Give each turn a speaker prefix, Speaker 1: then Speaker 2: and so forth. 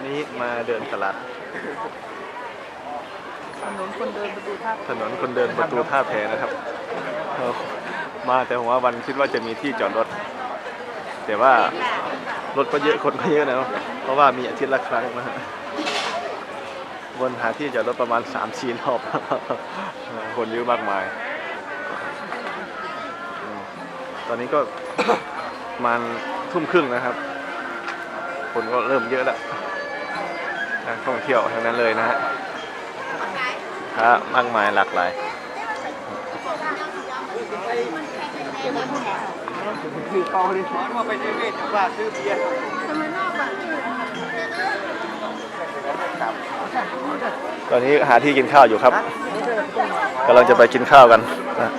Speaker 1: วันนี้มาเดินตลาด
Speaker 2: ถนนคนเดินประตูท่า
Speaker 1: ถนนคนเดินประตูท่าแพนะครับเออมาแต่ผมว่าวันคิดว่าจะมีที่จอดรถ แต่ว่ารถก็เยอะคนก็เยอะนะเนอะเพราะว่ามีอาทิตย์ละครั้งนะฮะวนหาที่จอดรถประมาณ3ามสี่รอบเออคนเยอะมากมายอืมตอนนี้ก็ประมาณทุ่มครึ่งนะครับ คนก็เริ่มเยอะแล้ว นักท่องเที่ยวทั้งนั้นเลยนะฮะครับมากมายหลากหลายตอนนี้หาที่กินข้าวอยู่ครับกำลังจะไปกินข้าวกันนะ